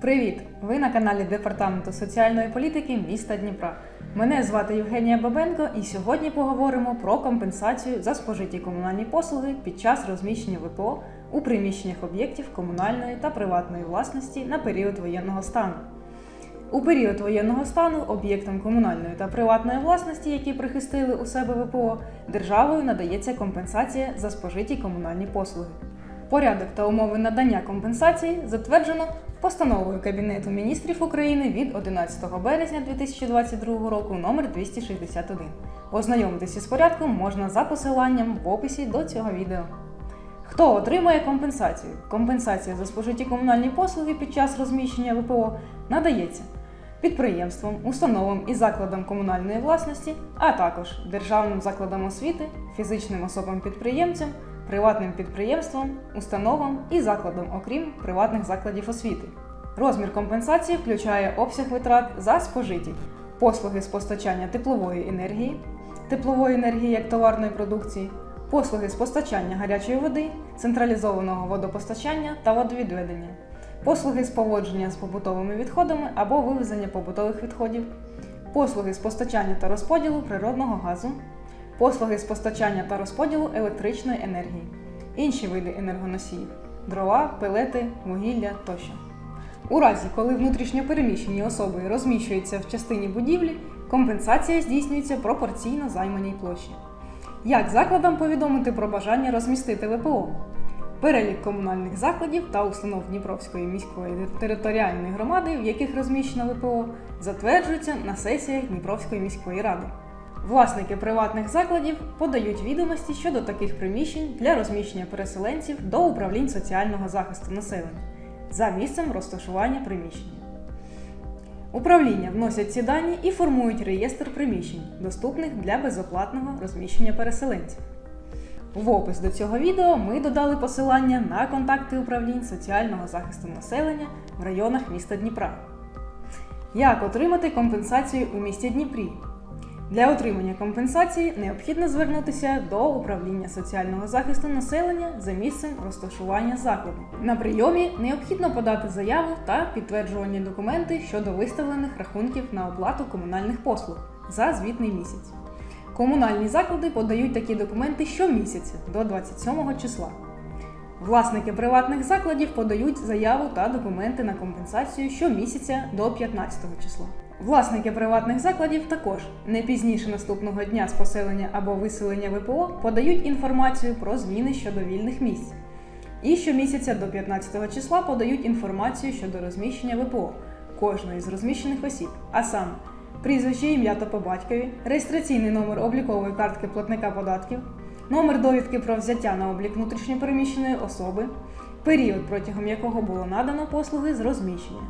Привіт! Ви на каналі Департаменту соціальної політики міста Дніпра. Мене звати Євгенія Бабенко, і сьогодні поговоримо про компенсацію за спожиті комунальні послуги під час розміщення ВПО у приміщеннях об'єктів комунальної та приватної власності на період воєнного стану. У період воєнного стану об'єктам комунальної та приватної власності, які прихистили у себе ВПО, державою надається компенсація за спожиті комунальні послуги. Порядок та умови надання компенсації затверджено постановою Кабінету міністрів України від 11 березня 2022 року номер 261. Ознайомитися з порядком можна за посиланням в описі до цього відео. Хто отримує компенсацію? Компенсація за спожиті комунальні послуги під час розміщення ВПО надається підприємствам, установам і закладам комунальної власності, а також державним закладам освіти, фізичним особам-підприємцям, приватним підприємствам, установам і закладам, окрім приватних закладів освіти. Розмір компенсації включає обсяг витрат за спожиті послуги з постачання теплової енергії, теплової енергії як товарної продукції, послуги з постачання гарячої води, централізованого водопостачання та водовідведення, послуги з поводження з побутовими відходами або вивезення побутових відходів, послуги з постачання та розподілу природного газу, послуги з постачання та розподілу електричної енергії, інші види енергоносіїв, дрова, пелети, вугілля тощо. У разі, коли внутрішньопереміщені особи розміщуються в частині будівлі, компенсація здійснюється пропорційно займаній площі. Як закладам повідомити про бажання розмістити ВПО? Перелік комунальних закладів та установ Дніпровської міської територіальної громади, в яких розміщено ВПО, затверджується на сесіях Дніпровської міської ради. Власники приватних закладів подають відомості щодо таких приміщень для розміщення переселенців до управлінь соціального захисту населення за місцем розташування приміщення. Управління вносять ці дані і формують реєстр приміщень, доступних для безоплатного розміщення переселенців. В опис до цього відео ми додали посилання на контакти управлінь соціального захисту населення в районах міста Дніпра. Як отримати компенсацію у місті Дніпрі? Для отримання компенсації необхідно звернутися до управління соціального захисту населення за місцем розташування закладу. На прийомі необхідно подати заяву та підтверджувальні документи щодо виставлених рахунків на оплату комунальних послуг за звітний місяць. Комунальні заклади подають такі документи щомісяця до 27 числа. Власники приватних закладів подають заяву та документи на компенсацію щомісяця до 15 числа. Власники приватних закладів також не пізніше наступного дня з поселення або виселення ВПО подають інформацію про зміни щодо вільних місць. І щомісяця до 15 числа подають інформацію щодо розміщення ВПО кожної з розміщених осіб, а саме прізвище, ім'я та по батькові, реєстраційний номер облікової картки платника податків, номер довідки про взяття на облік внутрішньопереміщеної особи, період, протягом якого було надано послуги з розміщення.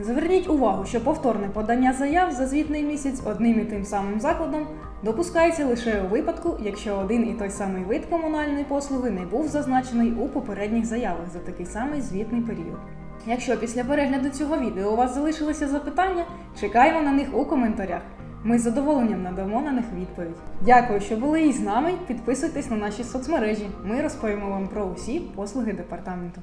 Зверніть увагу, що повторне подання заяв за звітний місяць одним і тим самим закладом допускається лише у випадку, якщо один і той самий вид комунальної послуги не був зазначений у попередніх заявах за такий самий звітний період. Якщо після перегляду цього відео у вас залишилися запитання, чекаємо на них у коментарях. Ми з задоволенням надамо на них відповідь. Дякую, що були із нами. Підписуйтесь на наші соцмережі. Ми розповімо вам про усі послуги департаменту.